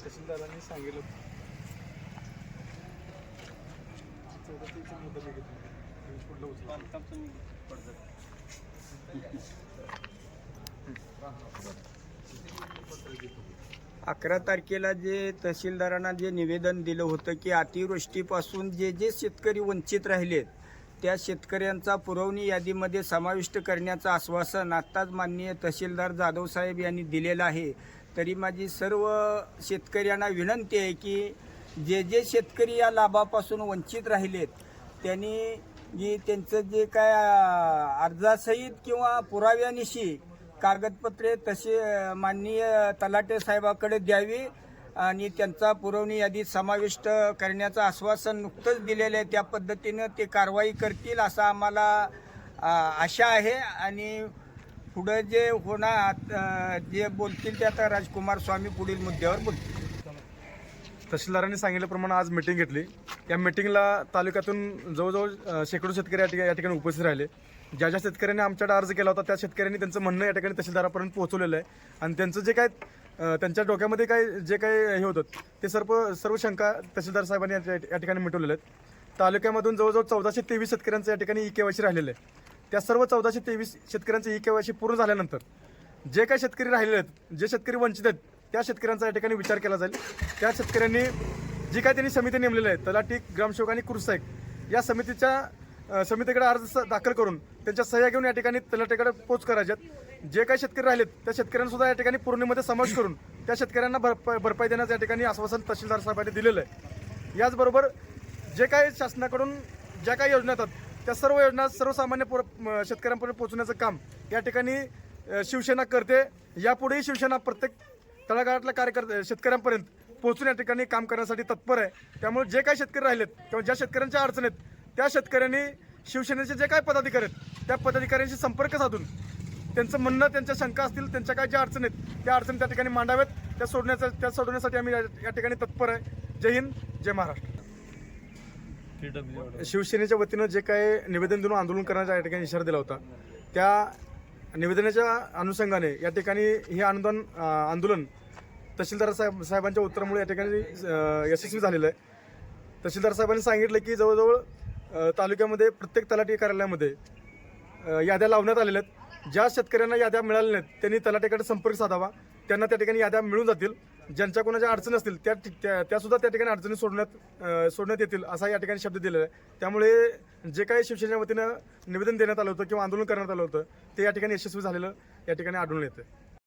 तहसीलदारांनी सांगितलं? अकरा तारखेला जे तहसीलदारांना जे निवेदन दिलं होतं की अतिवृष्टीपासून जे जे शेतकरी वंचित राहिलेत त्या शेतकऱ्यांचा पुरवणी यादीमध्ये समाविष्ट करण्याचं आश्वासन आत्ताच माननीय तहसीलदार जाधव साहेब यांनी दिलेलं आहे. तरी माझी सर्व शेतकऱ्यांना विनंती आहे की जे जे शेतकरी या लाभापासून वंचित राहिलेत त्यांनी जी त्यांचं जे काय अर्जासहित किंवा पुराव्यानिशी कागदपत्रे तसे माननीय तलाटे साहेबाकडे द्यावी. आणि त्यांचा पुरवणी यादीत समाविष्ट करण्याचं आश्वासन नुकतंच दिलेलं आहे. त्या पद्धतीनं ते कारवाई करतील असं आम्हाला आशा आहे. आणि पुढं जे होणार जे बोलतील ते आता राजकुमार स्वामी पुढील मुद्द्यावर बोलतील. तहसीलदारांनी सांगितल्याप्रमाणे आज मिटिंग घेतली. या मिटिंगला तालुक्यातून जवळजवळ शेकडो शेतकरी या ठिकाणी या ठिकाणी उपस्थित राहिले. ज्या ज्या शेतकऱ्यांनी आमच्याकडे अर्ज केला होता त्या शेतकऱ्यांनी त्यांचं म्हणणं या ठिकाणी तहसीलदारापर्यंत पोहोचवलेलं आहे. आणि त्यांचं जे काय त्यांच्या डोक्यामध्ये काय जे काही हे होतं ते सर्व सर्व शंका तहसीलदार साहेबांनी या ठिकाणी मिटवलेल्या आहेत. तालुक्यामधून जवळजवळ चौदाशे तेवीस शेतकऱ्यांचं या ठिकाणी ई केवायसी राहिलेलं आहे. त्या सर्व चौदाशे तेवीस शेतकऱ्यांचं ई केवायसी पूर्ण झाल्यानंतर जे काही शेतकरी राहिलेले आहेत जे शेतकरी वंचित आहेत त्या शेतकऱ्यांचा या ठिकाणी विचार केला जाईल. त्या शेतकऱ्यांनी जी काय त्यांनी समिती नेमलेली आहे तलाठी ग्रामसेवक आणि कृषक या समितीच्या समितीकडे अर्ज दाखल करून त्यांच्या सह्या घेऊन या ठिकाणी तलाठीकडे पोच करायच्यात जे काही शेतकरी राहिलेत त्या शेतकऱ्यांसुद्धा या ठिकाणी पूर्णिमध्ये समावेश करून त्या शेतकऱ्यांना भरपाई भरपाई देण्याचं या ठिकाणी आश्वासन तहसीलदार साहेबांनी दिलेलं आहे. याचबरोबर जे काही शासनाकडून ज्या काही योजना येतात त्या सर्व योजना सर्वसामान्य पुर शेतकऱ्यांपर्यंत पोहोचण्याचं काम या ठिकाणी शिवसेना करते. यापुढेही शिवसेना प्रत्येक तळागाळातल्या कार्यकर्ते शेतकऱ्यांपर्यंत पोहोचून या ठिकाणी काम करण्यासाठी तत्पर आहे. त्यामुळे जे काही शेतकरी राहिलेत किंवा ज्या शेतकऱ्यांच्या अडचणीत त्या शेतकऱ्यांनी शिवसेनेचे जे काही पदाधिकारी आहेत त्या पदाधिकाऱ्यांशी संपर्क साधून त्यांचं म्हणणं त्यांच्या शंका असतील त्यांच्या काय ज्या अडचणी आहेत त्या अडचणी त्या ठिकाणी मांडाव्यात. त्या सोडण्याचा त्या सोडवण्यासाठी आम्ही या ठिकाणी तत्पर आहे. जय हिंद जय महाराष्ट्र. शिवसेनेच्या वतीनं जे काही निवेदन देऊन आंदोलन करण्याचा या ठिकाणी इशारा दिला होता त्या निवेदनाच्या अनुषंगाने या ठिकाणी हे आंदोलन अं, आंदोलन तहसीलदार साहेब साहेबांच्या उत्तरामुळे या ठिकाणी यशस्वी झालेलं आहे. तहसीलदार साहेबांनी सांगितलं की जवळजवळ तालुक्यामध्ये प्रत्येक तलाठी कार्यालयामध्ये याद्या लावण्यात आलेल्या आहेत. ज्या शेतकऱ्यांना याद्या मिळाल्या नाहीत त्यांनी तलाठ्याकडे संपर्क साधावा. त्यांना त्या ठिकाणी याद्या मिळून जातील. ज्यांच्या कोणाच्या अडचणी असतील त्या त्यासुद्धा त्या त्या ठिकाणी अडचणी सोडण्यात सोडण्यात येतील असा या ठिकाणी शब्द दिलेला आहे. त्यामुळे जे काही शिवसेनेच्या वतीनं निवेदन देण्यात आलं होतं किंवा आंदोलन करण्यात आलं होतं ते या ठिकाणी यशस्वी झालेलं या ठिकाणी आढळून येतं